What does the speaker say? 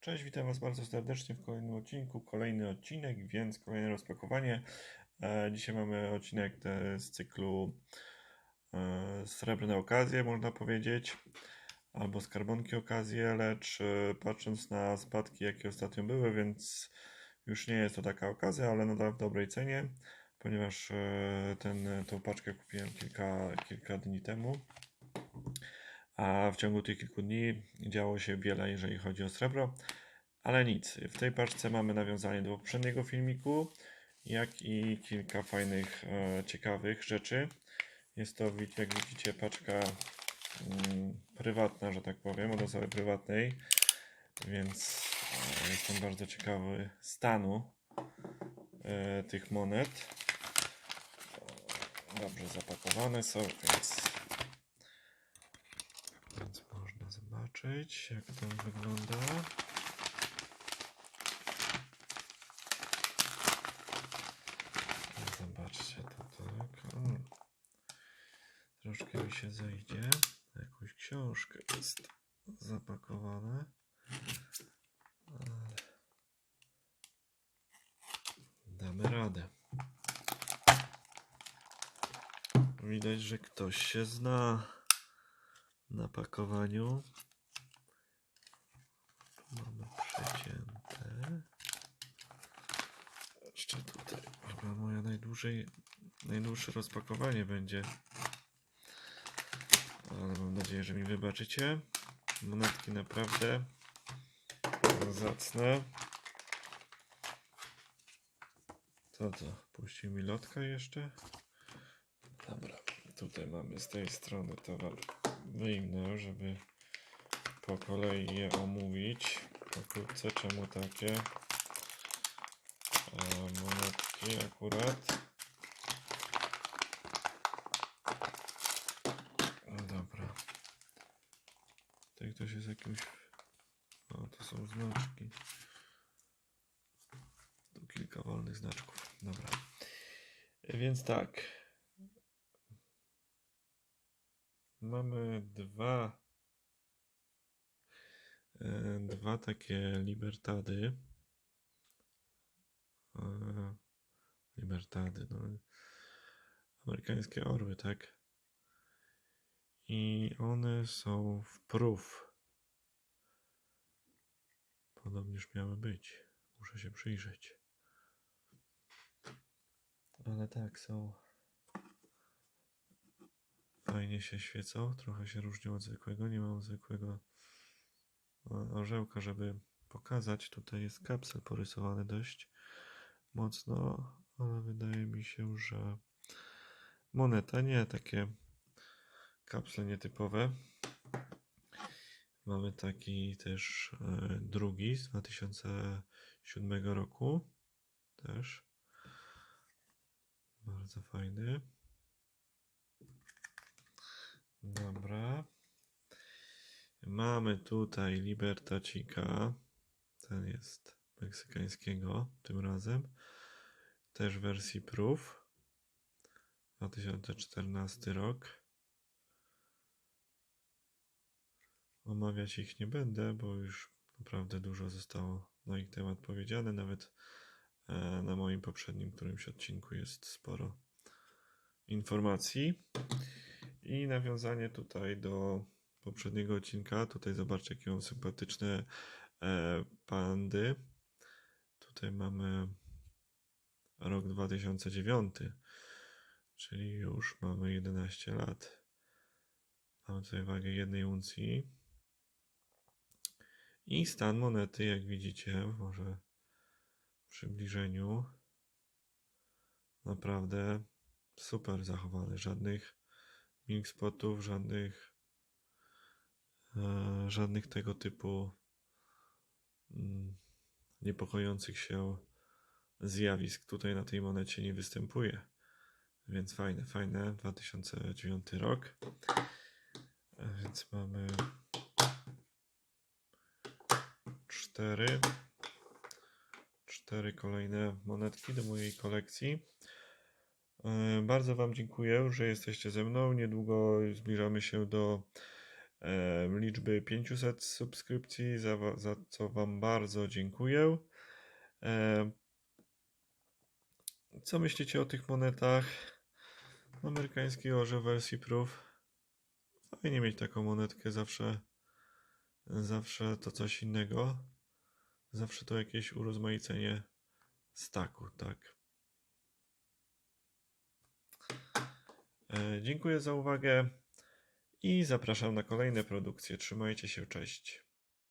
Cześć, witam Was bardzo serdecznie w kolejnym odcinku. Kolejny odcinek, więc kolejne rozpakowanie. E, dzisiaj mamy odcinek te, z cyklu e, Srebrne okazje, można powiedzieć, albo skarbonki okazje, lecz e, patrząc na spadki, jakie ostatnio były, więc już nie jest to taka okazja, ale nadal w dobrej cenie, ponieważ e, ten, tą paczkę kupiłem kilka, kilka dni temu. A w ciągu tych kilku dni działo się wiele, jeżeli chodzi o srebro. Ale nic, w tej paczce mamy nawiązanie do poprzedniego filmiku, jak i kilka fajnych, e, ciekawych rzeczy. Jest to, jak widzicie, paczka mm, prywatna, że tak powiem, od osoby prywatnej, więc e, jestem bardzo ciekawy stanu e, tych monet. Dobrze zapakowane są, więc więc można zobaczyć, jak to wygląda. Zobaczcie to tak. Troszkę mi się zejdzie. Jakąś książkę jest zapakowane. Widać, że ktoś się zna na pakowaniu. Mamy przecięte. Jeszcze tutaj chyba moja najdłużej, najdłuższe rozpakowanie będzie. Ale mam nadzieję, że mi wybaczycie. Monetki naprawdę zacne. Co to? Puścił mi lotka jeszcze? Dobra, tutaj mamy z tej strony towar wyjmę, żeby po kolei je omówić pokrótce, czemu takie monetki akurat. Dobra. Tutaj ktoś jest jakimś... O, to są znaczki. Tu kilka wolnych znaczków. Dobra. Więc tak. Mamy dwa e, dwa takie libertady. E, Libertady, no. Amerykańskie orły, tak? I one są w prób. Podobnież miały być. Muszę się przyjrzeć. Ale tak, są fajnie się świecą, trochę się różnią od zwykłego. Nie mam zwykłego o- orzełka, żeby pokazać. Tutaj jest kapsel porysowany dość mocno, ale wydaje mi się, że moneta nie takie kapsle nietypowe. Mamy taki też e, drugi z 2007 roku. Też. Bardzo fajny. Dobra. Mamy tutaj Libertacika. Ten jest meksykańskiego tym razem. Też w wersji Proof. 2014 rok. Omawiać ich nie będę, bo już naprawdę dużo zostało na ich temat powiedziane. Nawet e, na moim poprzednim którymś odcinku jest sporo informacji. I nawiązanie tutaj do poprzedniego odcinka. Tutaj zobaczcie, jakie są sympatyczne e, pandy. Tutaj mamy rok 2009, czyli już mamy 11 lat. Mamy tutaj wagę jednej uncji. I stan monety, jak widzicie, może w przybliżeniu, naprawdę super zachowany. Żadnych milk spotów, żadnych żadnych tego typu mm, niepokojących się zjawisk tutaj na tej monecie nie występuje. Więc fajne, fajne. 2009 rok. E, Więc mamy cztery cztery kolejne monetki do mojej kolekcji. E, Bardzo Wam dziękuję, że jesteście ze mną. Niedługo zbliżamy się do e, liczby 500 subskrypcji, za, za co Wam bardzo dziękuję. Co myślicie o tych monetach? Amerykański orzeł wersji proof. Fajnie mieć taką monetkę, zawsze, zawsze to coś innego. Zawsze to jakieś urozmaicenie staku, tak. E, Dziękuję za uwagę i zapraszam na kolejne produkcje. Trzymajcie się, cześć.